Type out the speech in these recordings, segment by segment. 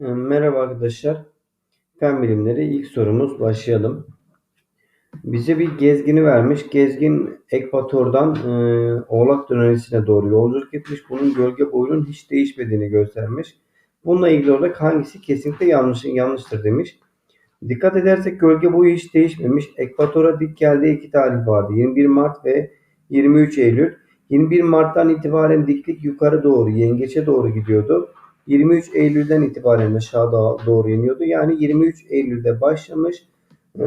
Ee, Merhaba arkadaşlar. Fen bilimleri ilk sorumuz başlayalım. Bize bir gezgini vermiş. Gezgin ekvatordan e, Oğlak dönerisine doğru yolculuk etmiş. Bunun gölge boyunun hiç değişmediğini göstermiş. Bununla ilgili olarak hangisi kesinlikle yanlış, yanlıştır demiş. Dikkat edersek gölge boyu hiç değişmemiş. Ekvatora dik geldiği iki tarih vardı. 21 Mart ve 23 Eylül. 21 Mart'tan itibaren diklik yukarı doğru, yengeçe doğru gidiyordu. 23 Eylül'den itibaren aşağı doğru iniyordu. Yani 23 Eylül'de başlamış. E,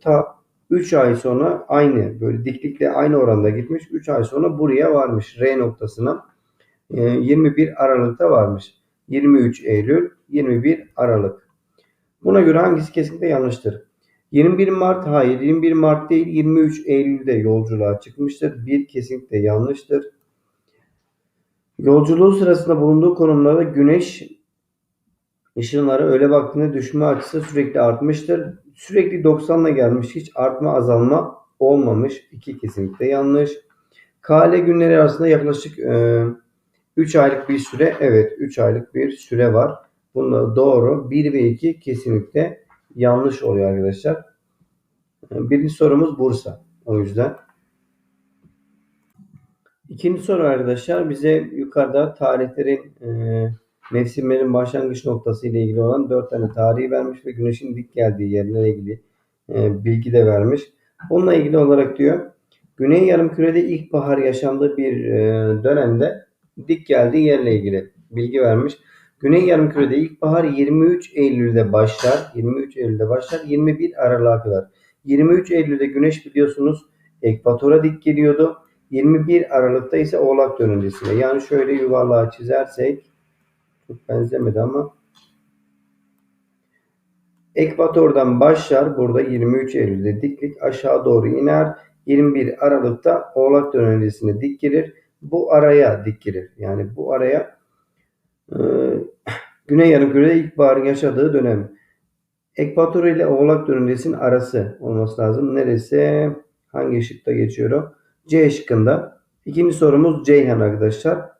ta 3 ay sonra aynı böyle diklikle aynı oranda gitmiş. 3 ay sonra buraya varmış. R noktasına. E, 21 Aralık'ta varmış. 23 Eylül, 21 Aralık. Buna göre hangisi kesinlikle yanlıştır? 21 Mart hayır 21 Mart değil 23 Eylül'de yolculuğa çıkmıştır. Bir kesinlikle yanlıştır. Yolculuğu sırasında bulunduğu konumlarda güneş ışınları öğle vaktinde düşme açısı sürekli artmıştır. Sürekli 90'la gelmiş. Hiç artma azalma olmamış. İki kesinlikle yanlış. Kale günleri arasında yaklaşık e, 3 aylık bir süre. Evet 3 aylık bir süre var. Bunda doğru. 1 ve 2 kesinlikle yanlış oluyor arkadaşlar. Birinci sorumuz Bursa. O yüzden. İkinci soru arkadaşlar bize yukarıda tarihlerin e, mevsimlerin başlangıç noktası ile ilgili olan dört tane tarihi vermiş ve güneşin dik geldiği yerlerle ilgili e, bilgi de vermiş. Bununla ilgili olarak diyor Güney yarımkürede ilkbahar yaşandığı bir e, dönemde dik geldiği yerle ilgili bilgi vermiş. Güney yarımkürede ilkbahar 23 Eylül'de başlar. 23 Eylül'de başlar. 21 Aralık'a kadar. 23 Eylül'de güneş biliyorsunuz ekvatora dik geliyordu. 21 Aralık'ta ise Oğlak dönencesiyle. Yani şöyle yuvarlağı çizersek çok benzemedi ama ekvatordan başlar. Burada 23 Eylül'de diklik aşağı doğru iner. 21 Aralık'ta Oğlak dönencesine dik gelir. Bu araya dik gelir. Yani bu araya e, Güney Yarımküre'de ilkbaharın yaşadığı dönem. Ekvator ile Oğlak dönencesinin arası olması lazım. Neresi? Hangi ışıkta geçiyor C şıkkında. İkinci sorumuz Ceyhan arkadaşlar.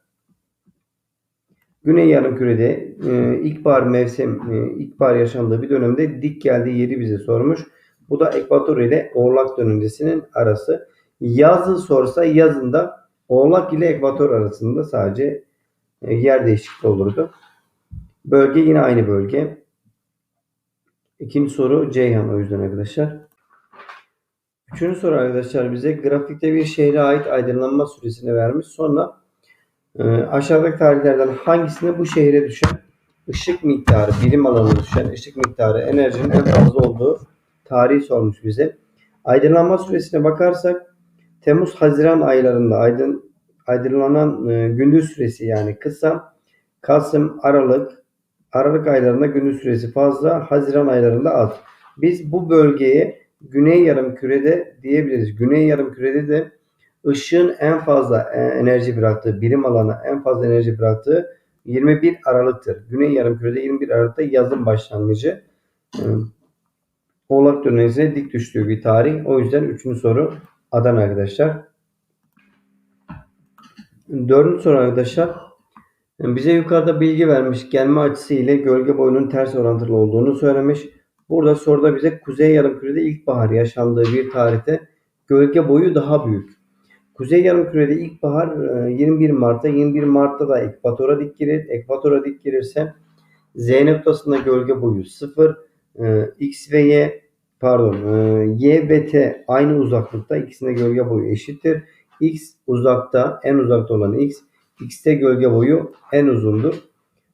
Güney yarımkürede e, ilkbahar mevsim, e, ilkbahar yaşandığı bir dönemde dik geldiği yeri bize sormuş. Bu da ekvator ile Oğlak dönencesinin arası. Yazı sorsa yazında Oğlak ile ekvator arasında sadece e, yer değişikliği olurdu. Bölge yine aynı bölge. İkinci soru Ceyhan o yüzden arkadaşlar. Üçüncü soru arkadaşlar bize grafikte bir şehre ait aydınlanma süresini vermiş. Sonra e, aşağıdaki tarihlerden hangisinde bu şehre düşen ışık miktarı, birim alanı düşen ışık miktarı enerjinin en fazla olduğu tarihi sormuş bize. Aydınlanma süresine bakarsak Temmuz-Haziran aylarında aydın, aydınlanan e, gündüz süresi yani kısa. Kasım, Aralık, Aralık aylarında gündüz süresi fazla. Haziran aylarında az. Biz bu bölgeye Güney yarım kürede diyebiliriz. Güney yarım kürede de ışığın en fazla e, enerji bıraktığı, birim alana en fazla enerji bıraktığı 21 Aralık'tır. Güney yarım kürede 21 Aralık'ta yazın başlangıcı. E, Oğlak dönemine dik düştüğü bir tarih. O yüzden üçüncü soru Adana arkadaşlar. Dördüncü soru arkadaşlar. Bize yukarıda bilgi vermiş. Gelme açısı ile gölge boyunun ters orantılı olduğunu söylemiş. Burada soruda bize Kuzey Yarımküre'de ilkbahar yaşandığı bir tarihte gölge boyu daha büyük. Kuzey Yarımküre'de ilkbahar 21 e, Mart'ta, 21 Mart'ta da ekvatora dik girir. Ekvatora dik girirse Z noktasında gölge boyu 0. E, X ve Y pardon e, Y ve T aynı uzaklıkta. ikisinde gölge boyu eşittir. X uzakta, en uzakta olan X. X'te gölge boyu en uzundur.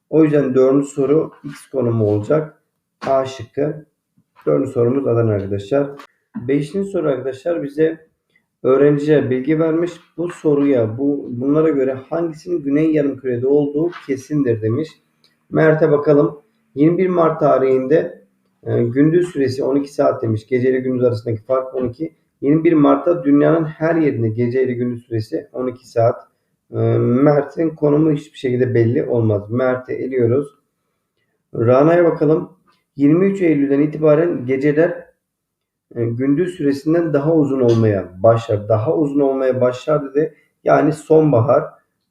O yüzden dördüncü soru X konumu olacak. A şıkkı. Dördüncü sorumuz Adana arkadaşlar. Beşinci soru arkadaşlar bize öğrenciye bilgi vermiş. Bu soruya bu bunlara göre hangisinin Güney Yarımküre'de olduğu kesindir demiş. Mert'e bakalım. 21 Mart tarihinde e, gündüz süresi 12 saat demiş. Gece ile gündüz arasındaki fark 12. 21 Mart'ta dünyanın her yerinde gece ile gündüz süresi 12 saat. E, Mert'in konumu hiçbir şekilde belli olmaz. Mert'e eliyoruz. Rana'ya bakalım. 23 Eylül'den itibaren geceler e, gündüz süresinden daha uzun olmaya başlar. Daha uzun olmaya başlar dedi. Yani sonbahar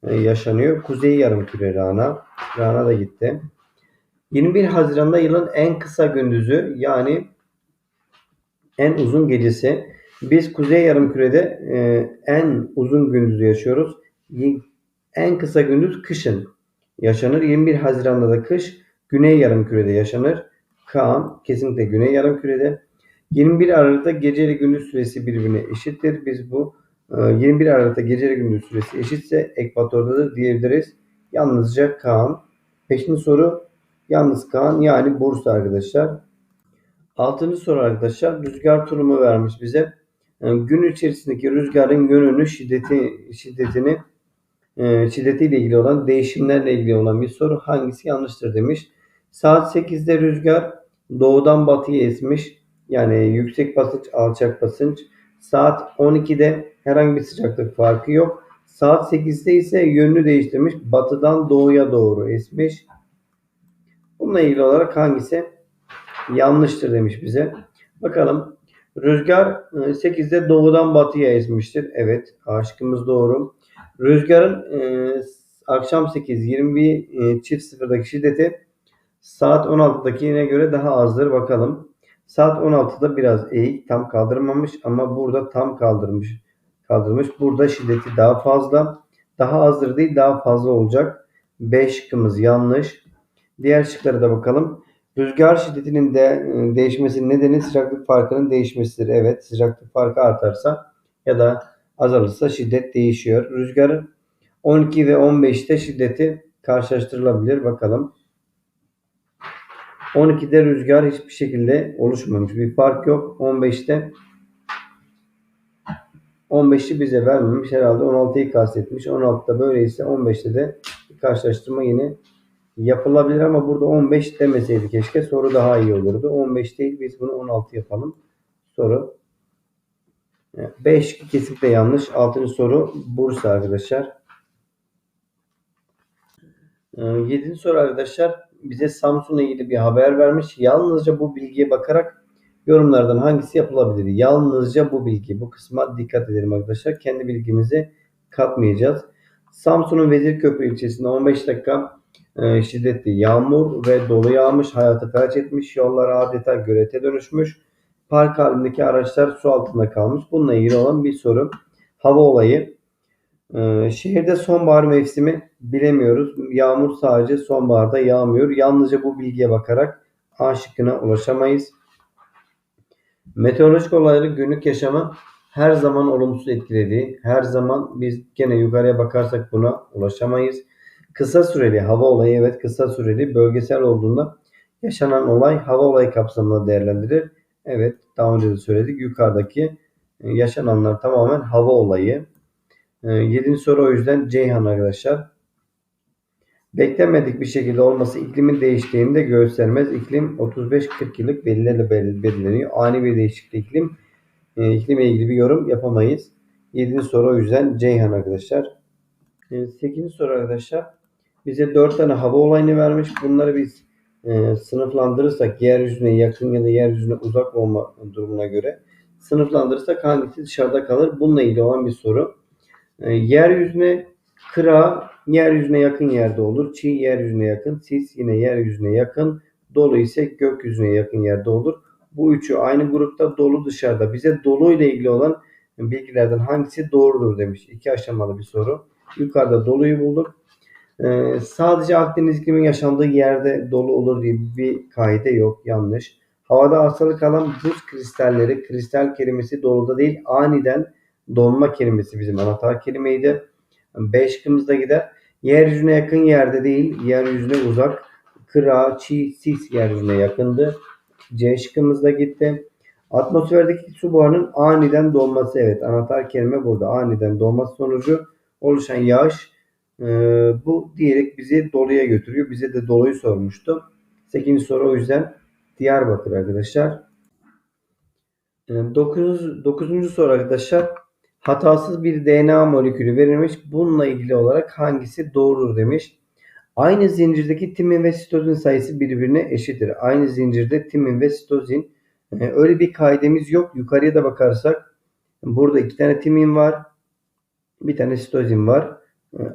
e, yaşanıyor. Kuzey yarımküre Rana. Rana da gitti. 21 Haziran'da yılın en kısa gündüzü yani en uzun gecesi. Biz Kuzey Yarımküre'de e, en uzun gündüzü yaşıyoruz. En kısa gündüz kışın yaşanır. 21 Haziran'da da kış Güney Yarımküre'de yaşanır. Kaan kesinlikle Güney Yarımküre'de. 21 Aralık'ta gece ile gündüz süresi birbirine eşittir. Biz bu 21 e, Aralık'ta gece ile gündüz süresi eşitse ekvatordadır diyebiliriz. Yalnızca Kaan. Beşinci soru yalnız Kaan yani Bursa arkadaşlar. Altıncı soru arkadaşlar rüzgar turumu vermiş bize. Yani gün içerisindeki rüzgarın yönünü, şiddeti, şiddetini e, şiddetiyle ilgili olan değişimlerle ilgili olan bir soru. Hangisi yanlıştır demiş. Saat 8'de rüzgar doğudan batıya esmiş. Yani yüksek basınç, alçak basınç. Saat 12'de herhangi bir sıcaklık farkı yok. Saat 8'de ise yönünü değiştirmiş. Batıdan doğuya doğru esmiş. Bununla ilgili olarak hangisi yanlıştır demiş bize. Bakalım. Rüzgar 8'de e, doğudan batıya esmiştir. Evet. Aşkımız doğru. Rüzgarın e, akşam 8 21 e, çift sıfırdaki şiddeti saat 16'dakine göre daha azdır. Bakalım. Saat 16'da biraz eğik tam kaldırmamış ama burada tam kaldırmış. Kaldırmış. Burada şiddeti daha fazla. Daha azdır değil daha fazla olacak. B şıkkımız yanlış. Diğer şıklara da bakalım. Rüzgar şiddetinin de e, değişmesinin nedeni sıcaklık farkının değişmesidir. Evet sıcaklık farkı artarsa ya da azalırsa şiddet değişiyor. Rüzgarın 12 ve 15'te şiddeti karşılaştırılabilir. Bakalım. 12'de rüzgar hiçbir şekilde oluşmamış. Bir fark yok. 15'te 15'i bize vermemiş. Herhalde 16'yı kastetmiş. 16'da böyleyse 15'te de karşılaştırma yine yapılabilir ama burada 15 demeseydi keşke soru daha iyi olurdu. 15 değil biz bunu 16 yapalım. Soru 5 kesinlikle yanlış. 6. soru Bursa arkadaşlar. 7. Ee, soru arkadaşlar bize Samsun'la ilgili bir haber vermiş. Yalnızca bu bilgiye bakarak yorumlardan hangisi yapılabilir? Yalnızca bu bilgi. Bu kısma dikkat edelim arkadaşlar. Kendi bilgimizi katmayacağız. Samsun'un Vezirköprü ilçesinde 15 dakika e, şiddetli yağmur ve dolu yağmış, hayatı felç etmiş, yollar adeta gölete dönüşmüş. Park halindeki araçlar su altında kalmış. Bununla ilgili olan bir soru. Hava olayı. Ee, şehirde sonbahar mevsimi bilemiyoruz. Yağmur sadece sonbaharda yağmıyor. Yalnızca bu bilgiye bakarak A şıkkına ulaşamayız. Meteorolojik olayları günlük yaşamı her zaman olumsuz etkilediği, her zaman biz gene yukarıya bakarsak buna ulaşamayız. Kısa süreli hava olayı evet kısa süreli bölgesel olduğunda yaşanan olay hava olayı kapsamında değerlendirilir. Evet daha önce de söyledik yukarıdaki e, yaşananlar tamamen hava olayı. E, yedinci soru o yüzden Ceyhan arkadaşlar. Beklenmedik bir şekilde olması iklimin değiştiğini de göstermez. İklim 35-40 yıllık verilerle belirleniyor. Ani bir değişiklik iklim. E, iklimle ilgili bir yorum yapamayız. Yedinci soru o yüzden Ceyhan arkadaşlar. E, sekizinci soru arkadaşlar. Bize 4 tane hava olayını vermiş. Bunları biz e, sınıflandırırsak yeryüzüne yakın ya da yeryüzüne uzak olma durumuna göre sınıflandırırsak hangisi dışarıda kalır? Bununla ilgili olan bir soru. E, yeryüzüne kıra yeryüzüne yakın yerde olur. Çiğ yeryüzüne yakın. Sis yine yeryüzüne yakın. Dolu ise gökyüzüne yakın yerde olur. Bu üçü aynı grupta dolu dışarıda. Bize dolu ile ilgili olan bilgilerden hangisi doğrudur demiş. İki aşamalı bir soru. Yukarıda doluyu bulduk. Ee, sadece Akdeniz iklimin yaşandığı yerde dolu olur diye bir kaide yok. Yanlış. Havada asılı kalan buz kristalleri, kristal kelimesi doluda değil aniden donma kelimesi bizim anahtar kelimeydi. B şıkkımızda gider. Yeryüzüne yakın yerde değil, yeryüzüne uzak. Kıra, çiğ, sis yeryüzüne yakındı. C şıkkımızda gitti. Atmosferdeki su buharının aniden dolması evet anahtar kelime burada. Aniden dolması sonucu oluşan yağış e, bu diyerek bizi doluya götürüyor. Bize de doluyu sormuştu. 8. soru o yüzden Diyarbakır arkadaşlar. 9. E, 9. soru arkadaşlar. Hatasız bir DNA molekülü verilmiş. Bununla ilgili olarak hangisi doğrudur demiş. Aynı zincirdeki timin ve sitozin sayısı birbirine eşittir. Aynı zincirde timin ve sitozin e, öyle bir kaidemiz yok. Yukarıya da bakarsak burada iki tane timin var. Bir tane sitozin var.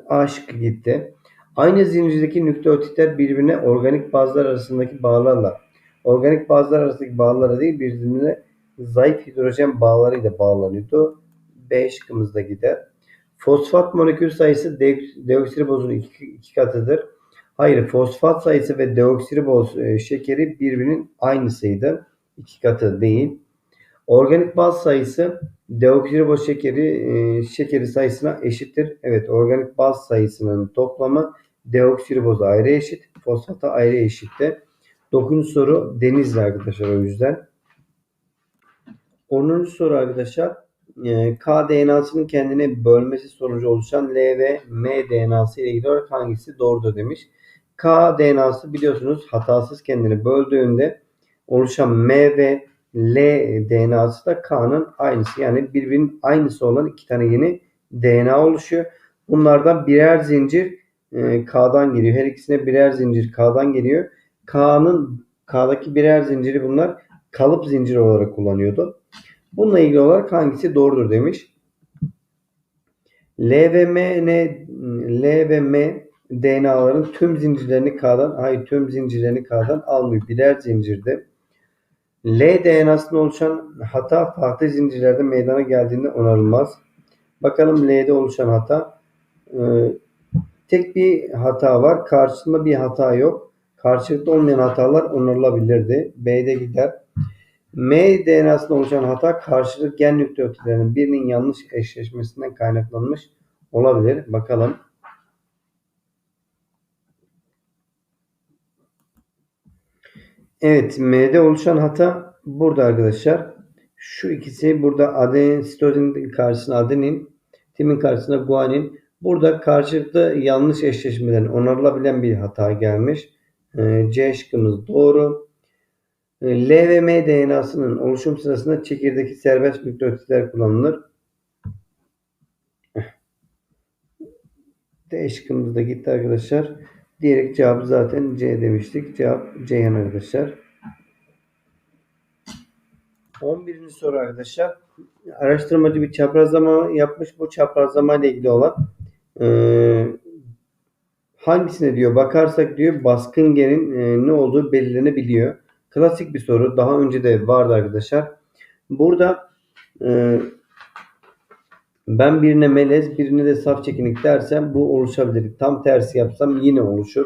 A şıkkı gitti. Aynı zincirdeki nükleotitler birbirine organik bazlar arasındaki bağlarla, organik bazlar arasındaki bağlara değil birbirine zayıf hidrojen bağlarıyla bağlanıyordu. B şıkkımızda gider. Fosfat molekül sayısı deoksiribozun iki, iki katıdır. Hayır, fosfat sayısı ve deoksiriboz e, şekeri birbirinin aynısıydı. İki katı değil. Organik baz sayısı deoksiriboz şekeri e, şekeri sayısına eşittir. Evet, organik baz sayısının toplamı deoksiriboza ayrı eşit, fosfata ayrı eşitte. Dokuzuncu soru denizli arkadaşlar o yüzden. Onuncu soru arkadaşlar. E, K DNA'sının kendini bölmesi sonucu oluşan L ve M DNA'sı ile ilgili olarak hangisi doğrudur demiş. K DNA'sı biliyorsunuz hatasız kendini böldüğünde oluşan M ve L DNA'sı da K'nın aynısı. Yani birbirinin aynısı olan iki tane yeni DNA oluşuyor. Bunlardan birer zincir e, K'dan geliyor. Her ikisine birer zincir K'dan geliyor. K'nın K'daki birer zinciri bunlar kalıp zinciri olarak kullanıyordu. Bununla ilgili olarak hangisi doğrudur demiş. L ve DNA'ların tüm zincirlerini K'dan, hayır tüm zincirlerini K'dan almıyor. Birer zincirde. L DNA'sında oluşan hata farklı zincirlerde meydana geldiğinde onarılmaz. Bakalım L'de oluşan hata. Ee, tek bir hata var. Karşısında bir hata yok. Karşılıklı olmayan hatalar onarılabilirdi. B'de gider. M DNA'sında oluşan hata karşılık gen nükleotitlerinin birinin yanlış eşleşmesinden kaynaklanmış olabilir. Bakalım. Evet, M'de oluşan hata burada arkadaşlar. Şu ikisi burada adenin, sitozin karşısına adenin, timin karşısına guanin. Burada karşılıklı yanlış eşleşmeden onarılabilen bir hata gelmiş. Ee, C şıkkımız doğru. Ee, L ve M DNA'sının oluşum sırasında çekirdeki serbest nükleotitler kullanılır. D şıkkımız da gitti arkadaşlar. Diyerek cevabı zaten C demiştik. Cevap Ceyhan arkadaşlar. 11. soru arkadaşlar. Araştırmacı bir çaprazlama yapmış. Bu çaprazlama ile ilgili olan e, hangisine diyor bakarsak diyor baskın genin e, ne olduğu belirlenebiliyor. Klasik bir soru. Daha önce de vardı arkadaşlar. Burada e, ben birine melez, birine de saf çekinik dersem bu oluşabilir. Tam tersi yapsam yine oluşur.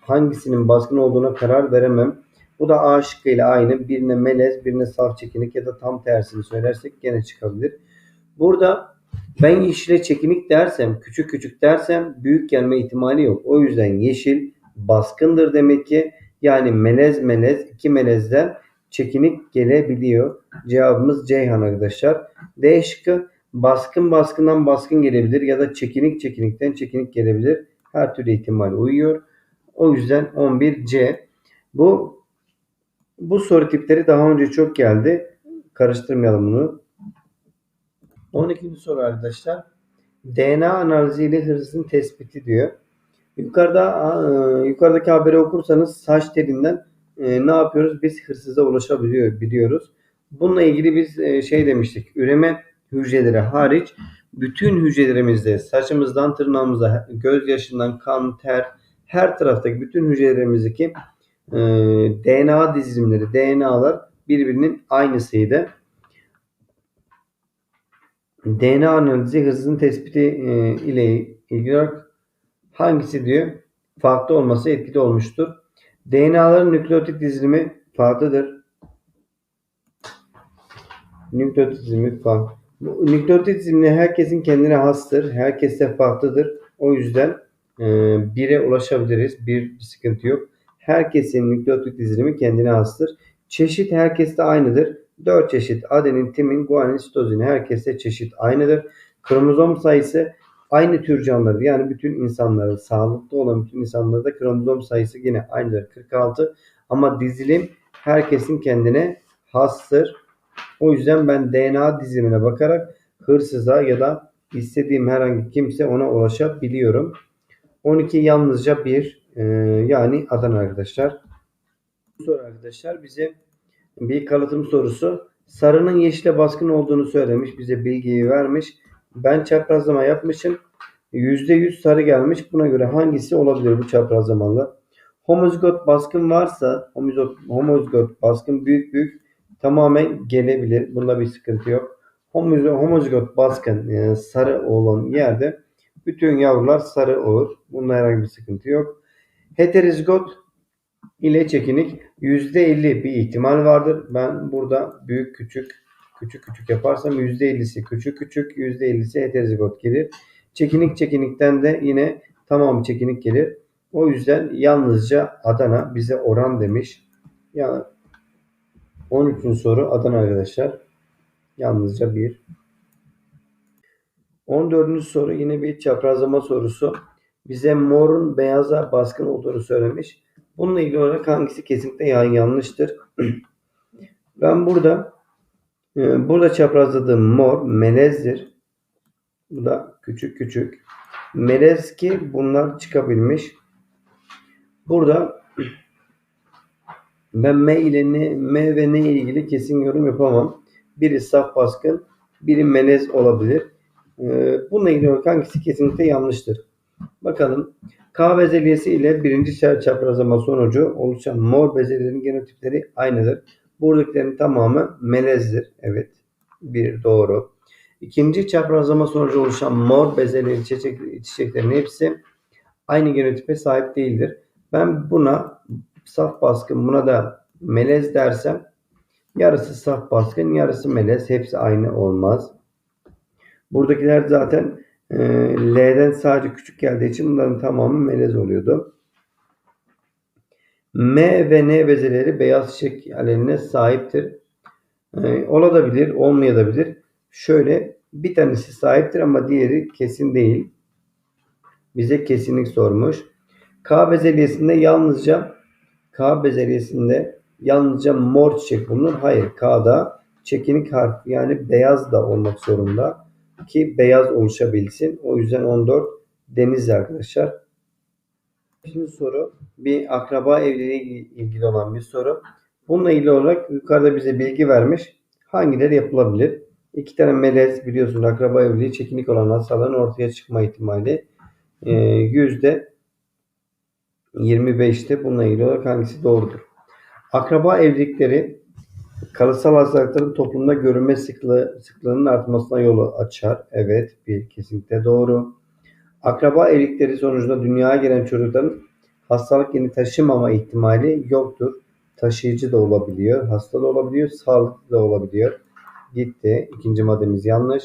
Hangisinin baskın olduğuna karar veremem. Bu da A şıkkıyla aynı. Birine melez, birine saf çekinik ya da tam tersini söylersek gene çıkabilir. Burada ben yeşile çekinik dersem, küçük küçük dersem büyük gelme ihtimali yok. O yüzden yeşil baskındır demek ki. Yani melez melez iki melezden çekinik gelebiliyor. Cevabımız Ceyhan arkadaşlar. D şıkkı baskın baskından baskın gelebilir ya da çekinik çekinikten çekinik gelebilir. Her türlü ihtimal uyuyor. O yüzden 11C. Bu bu soru tipleri daha önce çok geldi. Karıştırmayalım bunu. 12. soru arkadaşlar. DNA analiziyle hırsızın tespiti diyor. Yukarıda e, yukarıdaki haberi okursanız saç telinden e, ne yapıyoruz? Biz hırsıza ulaşabiliyor biliyoruz. Bununla ilgili biz e, şey demiştik. Üreme hücreleri hariç bütün hücrelerimizde saçımızdan tırnağımıza, gözyaşından kan, ter her taraftaki bütün hücrelerimizdeki e, DNA dizilimleri, DNA'lar birbirinin aynısıydı. DNA analizi hızının tespiti e, ile ilgili olarak hangisi diyor? Farklı olması etkili olmuştur. DNA'ların nükleotit dizilimi farklıdır. Nükleotit dizilimi farklı. Bu nükleotit dizilimi herkesin kendine hastır. Herkeste farklıdır. O yüzden e, bire ulaşabiliriz. Bir, bir sıkıntı yok. Herkesin nükleotit dizilimi kendine hastır. Çeşit herkeste aynıdır. 4 çeşit adenin, timin, guanin, sitozin herkeste çeşit aynıdır. Kromozom sayısı aynı tür canlıları yani bütün insanların sağlıklı olan bütün insanlarda kromozom sayısı yine aynıdır 46 ama dizilim herkesin kendine hastır. O yüzden ben DNA dizilimine bakarak hırsıza ya da istediğim herhangi kimse ona ulaşabiliyorum. 12 yalnızca bir e, yani Adana arkadaşlar. Bu soru arkadaşlar bize bir kalıtım sorusu. Sarının yeşile baskın olduğunu söylemiş. Bize bilgiyi vermiş. Ben çaprazlama yapmışım. %100 sarı gelmiş. Buna göre hangisi olabilir bu çaprazlamalı? Homozigot baskın varsa homozigot, homozigot baskın büyük büyük tamamen gelebilir. Bunda bir sıkıntı yok. Homozigot, baskın yani sarı olan yerde bütün yavrular sarı olur. Bunda herhangi bir sıkıntı yok. Heterozigot ile çekinik %50 bir ihtimal vardır. Ben burada büyük küçük küçük küçük yaparsam %50'si küçük küçük %50'si heterozigot gelir. Çekinik çekinikten de yine tamamı çekinik gelir. O yüzden yalnızca Adana bize oran demiş. Yani 13. soru Adana arkadaşlar. Yalnızca bir. 14. soru yine bir çaprazlama sorusu. Bize morun beyaza baskın olduğunu söylemiş. Bununla ilgili olarak hangisi kesinlikle yanlıştır? ben burada burada çaprazladığım mor melezdir. Bu da küçük küçük. Melez ki bunlar çıkabilmiş. Burada ben M ile ne, M ve ne ilgili kesin yorum yapamam. Biri saf baskın, biri melez olabilir. Ee, bununla ilgili hangisi kesinlikle yanlıştır? Bakalım. K bezelyesi ile birinci çaprazlama sonucu oluşan mor bezelyelerin genotipleri aynıdır. Buradakilerin tamamı melezdir. Evet. Bir doğru. İkinci çaprazlama sonucu oluşan mor bezelyeli çiçek, çiçeklerin hepsi aynı genotipe sahip değildir. Ben buna saf baskın buna da melez dersem yarısı saf baskın yarısı melez hepsi aynı olmaz. Buradakiler zaten e, L'den sadece küçük geldiği için bunların tamamı melez oluyordu. M ve N bezeleri beyaz çiçek aleline sahiptir. E, olabilir, olmayabilir. Şöyle bir tanesi sahiptir ama diğeri kesin değil. Bize kesinlik sormuş. K bezelyesinde yalnızca K bezelyesinde yalnızca mor çiçek bulunur. Hayır K'da çekinik harf yani beyaz da olmak zorunda ki beyaz oluşabilsin. O yüzden 14 deniz arkadaşlar. Şimdi soru bir akraba evliliği ilgili olan bir soru. Bununla ilgili olarak yukarıda bize bilgi vermiş. Hangileri yapılabilir? İki tane melez biliyorsun akraba evliliği çekinik olan hastaların ortaya çıkma ihtimali e, yüzde 25'te bununla ilgili olarak hangisi doğrudur? Akraba evlilikleri kalıtsal hastalıkların toplumda görünme sıklığı, sıklığının artmasına yolu açar. Evet, bir kesinlikle doğru. Akraba evlilikleri sonucunda dünyaya gelen çocukların hastalık yeni taşımama ihtimali yoktur. Taşıyıcı da olabiliyor, hasta da olabiliyor, sağlıklı da olabiliyor. Gitti. İkinci maddemiz yanlış.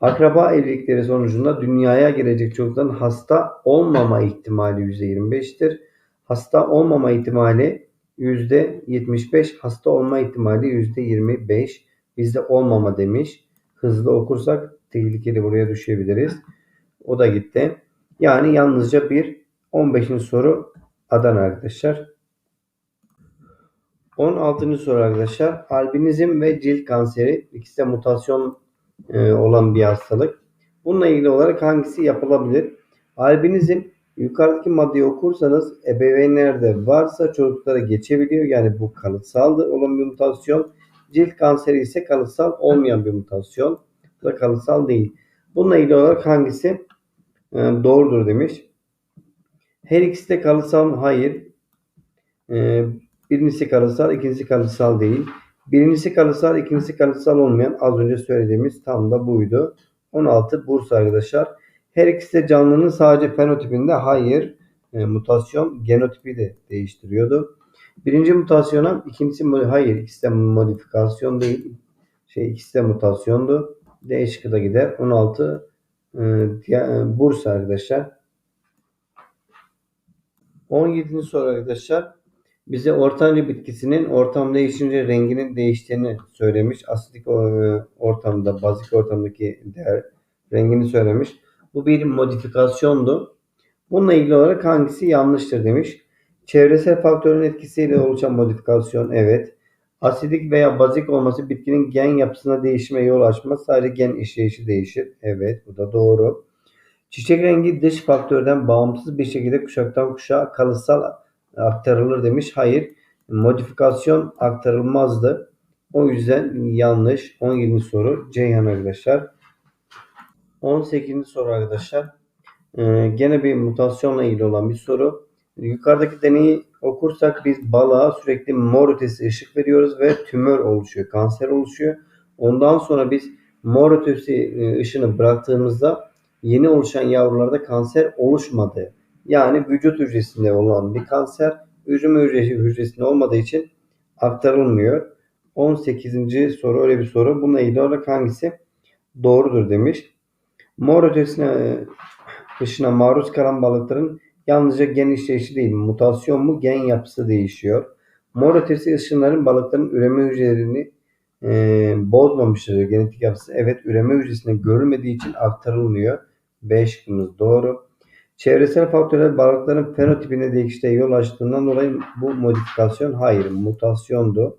Akraba evlilikleri sonucunda dünyaya gelecek çocukların hasta olmama ihtimali %25'tir. Hasta olmama ihtimali %75, hasta olma ihtimali %25. Bizde olmama demiş. Hızlı okursak tehlikeli buraya düşebiliriz. O da gitti. Yani yalnızca bir 15. soru Adana arkadaşlar. 16. soru arkadaşlar. Albinizm ve cilt kanseri ikisi de mutasyon e, olan bir hastalık. Bununla ilgili olarak hangisi yapılabilir? Albinizm yukarıdaki maddeyi okursanız ebeveynlerde varsa çocuklara geçebiliyor. Yani bu kalıtsal olan bir mutasyon. Cilt kanseri ise kalıtsal olmayan bir mutasyon. Kalıtsal değil. Bununla ilgili olarak hangisi e, doğrudur demiş. Her ikisi de kalıtsal mı? Hayır. E, birincisi kalıtsal, ikincisi kalıtsal değil. Birincisi kalıtsal, ikincisi kalıtsal olmayan az önce söylediğimiz tam da buydu. 16 Bursa arkadaşlar. Her ikisi de canlının sadece fenotipinde hayır e, mutasyon genotipi de değiştiriyordu. Birinci mutasyona ikincisi hayır ikisi de modifikasyon değil. Şey ikisi de mutasyondu. D şıkkı gider. 16 e, e, Bursa arkadaşlar. 17. soru arkadaşlar bize ortanca bitkisinin ortam değişince renginin değiştiğini söylemiş. Asidik e, ortamda, bazik ortamdaki değer rengini söylemiş. Bu bir modifikasyondu. Bununla ilgili olarak hangisi yanlıştır demiş. Çevresel faktörün etkisiyle oluşan modifikasyon evet. Asidik veya bazik olması bitkinin gen yapısına değişime yol açmaz. Sadece gen işleyişi değişir. Evet bu da doğru. Çiçek rengi dış faktörden bağımsız bir şekilde kuşaktan kuşağa kalıtsal aktarılır demiş. Hayır. Modifikasyon aktarılmazdı. O yüzden yanlış. 17. soru Ceyhan arkadaşlar. 18. soru arkadaşlar. Ee, gene bir mutasyonla ilgili olan bir soru. Yukarıdaki deneyi okursak biz balığa sürekli mor ötesi ışık veriyoruz ve tümör oluşuyor, kanser oluşuyor. Ondan sonra biz mor ötesi e, ışını bıraktığımızda yeni oluşan yavrularda kanser oluşmadı. Yani vücut hücresinde olan bir kanser üreme hücresi hücresinde olmadığı için aktarılmıyor. 18. soru öyle bir soru. Bununla ilgili olarak hangisi doğrudur demiş. Mor ötesine e, ışına maruz kalan balıkların yalnızca gen işleyişi değil, mutasyon mu gen yapısı değişiyor. Mor ötesi ışınların balıkların üreme hücrelerini e, bozmamıştır diyor genetik yapısı. Evet üreme hücresinde görülmediği için aktarılmıyor. B şıkkımız doğru. Çevresel faktörler balıkların fenotipine değişikliğe yol açtığından dolayı bu modifikasyon hayır mutasyondu.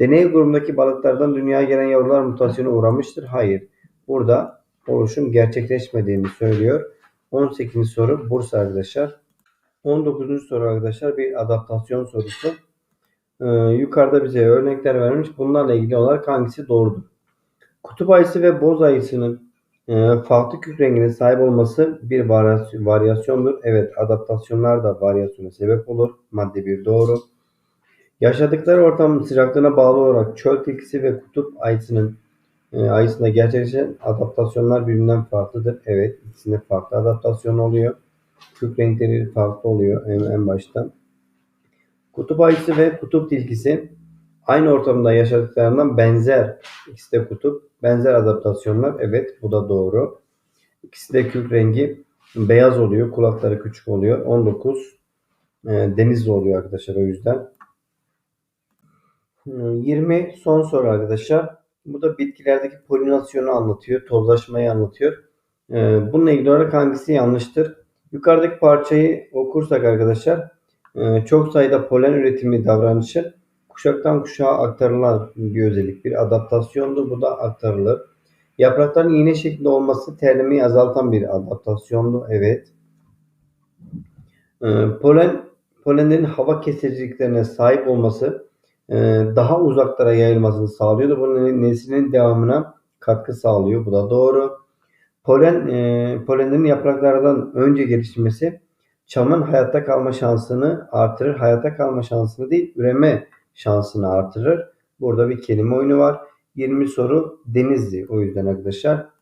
Deney grubundaki balıklardan dünyaya gelen yavrular mutasyona uğramıştır. Hayır. Burada oluşum gerçekleşmediğini söylüyor. 18. soru Bursa arkadaşlar. 19. soru arkadaşlar bir adaptasyon sorusu. Ee, yukarıda bize örnekler vermiş. Bunlarla ilgili olarak hangisi doğrudur? Kutup ayısı ve boz ayısının e, farklı kök rengine sahip olması bir varyasyon, varyasyondur. Evet adaptasyonlar da varyasyona sebep olur. Madde 1 doğru. Yaşadıkları ortamın sıcaklığına bağlı olarak çöl tilkisi ve kutup ayısının e, ayısında gerçekleşen adaptasyonlar birbirinden farklıdır. Evet ikisinde farklı adaptasyon oluyor. Kök renkleri farklı oluyor en, en başta. Kutup ayısı ve kutup tilkisi aynı ortamda yaşadıklarından benzer. İkisi de kutup. Benzer adaptasyonlar. Evet bu da doğru. İkisi de kök rengi beyaz oluyor. Kulakları küçük oluyor. 19 e, denizli oluyor arkadaşlar o yüzden. 20 son soru arkadaşlar. Bu da bitkilerdeki polinasyonu anlatıyor. Tozlaşmayı anlatıyor. E, bununla ilgili olarak hangisi yanlıştır? Yukarıdaki parçayı okursak arkadaşlar e, çok sayıda polen üretimi davranışı kuşaktan kuşağa aktarılan bir özellik. Bir adaptasyondu. Bu da aktarılır. Yaprakların iğne şeklinde olması terlemeyi azaltan bir adaptasyondu. Evet. E, polen polenlerin hava kesiciliklerine sahip olması daha uzaklara yayılmasını sağlıyordu. Bunun neslinin devamına katkı sağlıyor. Bu da doğru. Polen e, polenlerin yapraklardan önce gelişmesi çamın hayatta kalma şansını artırır. Hayatta kalma şansını değil, üreme şansını artırır. Burada bir kelime oyunu var. 20 soru Denizli o yüzden arkadaşlar.